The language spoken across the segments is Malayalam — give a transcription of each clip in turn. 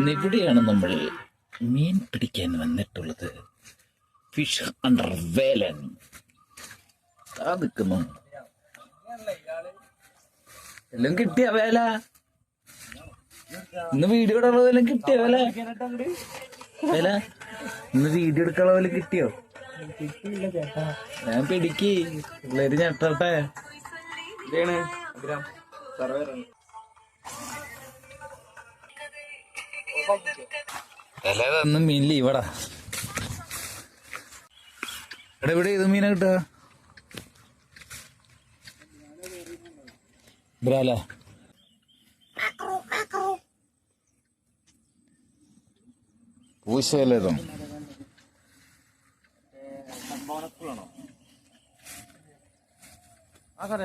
ഇന്നിവിടെയാണ് നമ്മൾ മീൻ പിടിക്കാൻ വന്നിട്ടുള്ളത്? ഫിഷ് അണ്ടർ വേലൻ ആ നിൽക്കുന്നു എല്ലാം കിട്ടിയ വേല. ഇന്ന് വീഡിയോ വല്ലതും കിട്ടിയ വേല. വേല. ഇന്ന് വീഡിയോ എടുക്കാനുള്ള വല്ലതും കിട്ടിയോ? ഞാൻ പിടിക്ക്. പിള്ളേര് ഞെട്ടട്ടെ. വില തന്ന് മീനില്ല ഇവിടാ എടാ ഇവിടെ ഏത് മീനാ കിട്ടുക? ബ്രാല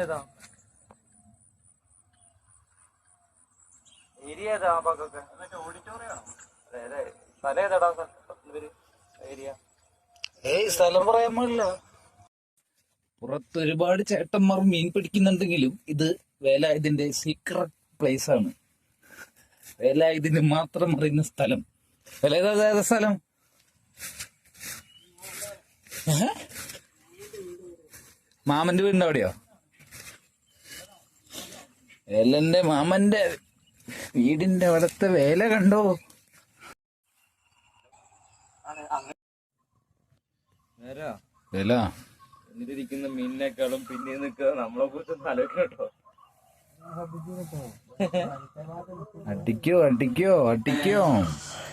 ഏതാ ഏരിയ ഭാഗമൊക്കെ? സ്ഥലം ഏതാടാ ഇവർ ഏരിയ. ഏയ് സ്ഥലം പറയാൻ പാടില്ല. പുറത്ത് ഒരുപാട് ചേട്ടന്മാർ മീൻ പിടിക്കുന്നുണ്ടെങ്കിലും ഇത് വേലായുധന്റെ സീക്രട്ട് പ്ലേസ് ആണ്. വേലായുധന് മാത്രം അറിയുന്ന സ്ഥലം. വേലായുധ ഏതാ സ്ഥലം? മാമന്റെ വീടിന്റെ അവിടെയോ? വേലന്റെ മാമന്റെ വീടിന്റെ അവിടത്തെ വേല കണ്ടോ? വേല എന്നിട്ടിരിക്കുന്ന മീനിനേക്കാളും പിന്നെ നിൽക്കുക നമ്മളെ കുറിച്ച് നല്ലോ അടിക്കോ അടിക്കോ അടിക്കോ.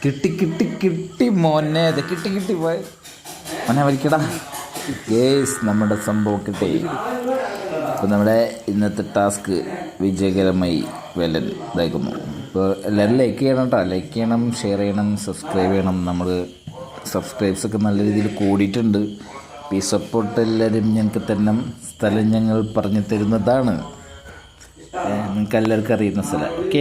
കിട്ടി കിട്ടി കിട്ടി മോനെ. കിട്ടി കിട്ടി പോയ. മോനെ വലിക്കടാ. കേസ് നമ്മുടെ സംഭവം കിട്ടി. അപ്പോൾ നമ്മുടെ ഇന്നത്തെ ടാസ്ക് വിജയകരമായി വെല്ലൻ ഇതാക്കുന്നു ഇപ്പോൾ എല്ലാവരും ലൈക്ക് ചെയ്യണം കേട്ടോ ലൈക്ക് ചെയ്യണം ഷെയർ ചെയ്യണം സബ്സ്ക്രൈബ് ചെയ്യണം. നമ്മൾ സബ്സ്ക്രൈബ്സ് ഒക്കെ നല്ല രീതിയിൽ കൂടിയിട്ടുണ്ട്. ഈ സപ്പോർട്ട് എല്ലാവരും ഞങ്ങൾക്ക് തന്നെ സ്ഥലം ഞങ്ങൾ പറഞ്ഞു തരുന്നതാണ്. നിങ്ങൾക്ക് എല്ലാവർക്കും അറിയുന്ന സ്ഥലം. ഓക്കെ